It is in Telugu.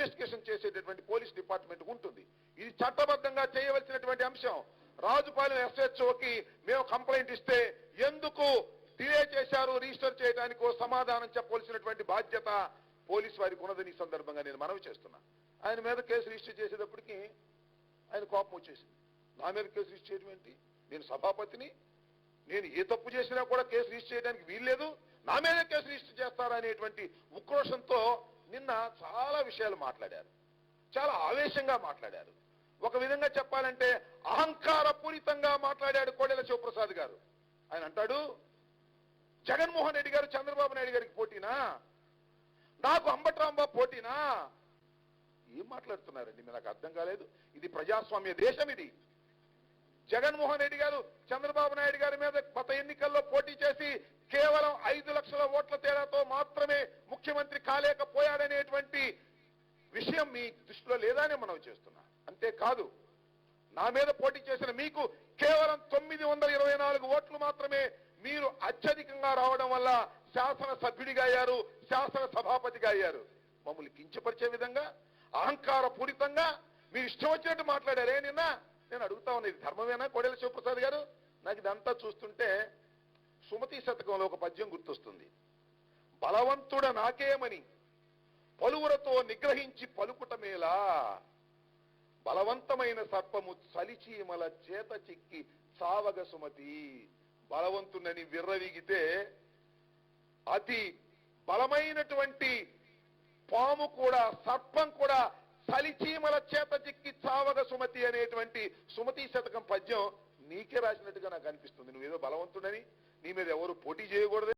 ఇన్వెస్టిగేషన్ చేసేటటువంటి పోలీస్ డిపార్ట్మెంట్ ఉంటుంది. ఇది చట్టబద్ధంగా చేయవలసినటువంటి అంశం. రాజుపాలెం ఎస్హెచ్ఓకి మేము కంప్లైంట్ ఇస్తే ఎందుకు డిలే చేశారు రిజిస్టర్ చేయడానికి ఓ సమాధానం చెప్పవలసినటువంటి బాధ్యత పోలీస్ వారికి ఉన్నదని ఈ సందర్భంగా నేను మనవి చేస్తున్నా. ఆయన మీద కేసు రిజిస్టర్ చేసేటప్పటికి ఆయన కోపం వచ్చేసింది. నా మీద కేసు రిజిస్టర్ చేయడం ఏంటి? నేను సభాపతిని. నేను ఏ తప్పు చేసినా కూడా కేసు రిజిస్టర్ చేయడానికి వీల్లేదు. నా మీదే కేసు రిజిస్టర్ చేస్తారా అనేటువంటి ఉక్రోషంతో నిన్న చాలా విషయాలు మాట్లాడారు. చాలా ఆవేశంగా మాట్లాడారు. ఒక విధంగా చెప్పాలంటే అహంకారపూరితంగా మాట్లాడాడు కోడెల శివప్రసాద్ గారు. ఆయన అంటాడు జగన్మోహన్ రెడ్డి గారు చంద్రబాబు నాయుడు గారికి పోటీనా? నాకు అంబట్రాంబాబు పోటీనా? ఏం మాట్లాడుతున్నారండి? మీరు నాకు అర్థం కాలేదు. ఇది ప్రజాస్వామ్య దేశం ఇది. జగన్మోహన్ రెడ్డి గారు చంద్రబాబు నాయుడు గారి మీద గత ఎన్నికల్లో పోటీ చేసి కేవలం ఐదు లక్షల ఓట్ల తేడాతో మాత్రమే ముఖ్యమంత్రి కాలేకపో విషయం మీ దృష్టిలో లేదానే మనం చేస్తున్నా. అంతేకాదు నా మీద పోటీ చేసిన మీకు కేవలం తొమ్మిది వందల ఇరవై నాలుగు ఓట్లు మాత్రమే మీరు అత్యధికంగా రావడం వల్ల శాసన సభ్యుడిగా అయ్యారు శాసన సభాపతిగా అయ్యారు. మమ్మల్ని కించపరిచే విధంగా అహంకార పూరితంగా మీరు ఇష్టం వచ్చినట్టు మాట్లాడారే నిన్న? నేను అడుగుతా ఉన్నది ఇది ధర్మమేనా కోడెల శివప్రసాద్ గారు? నాకు ఇదంతా చూస్తుంటే సుమతి శతకంలో ఒక పద్యం గుర్తొస్తుంది. బలవంతుడ నాకేమని? పలువురతో నిగ్రహించి పలుకుటమేలా బలవంతమైన సర్పము చలిచీమల చేత చిక్కి చావగ సుమతి. బలవంతునని విర్రవిగితే అతి బలమైనటువంటి పాము కూడా సర్పం కూడా చలిచీమల చేత చిక్కి చావగ సుమతి అనేటువంటి సుమతి శతకం పద్యం నీకే రాసినట్టుగా నాకు అనిపిస్తుంది. నువ్వేదో బలవంతుడని నీ మీద ఎవరు పోటీ చేయకూడదు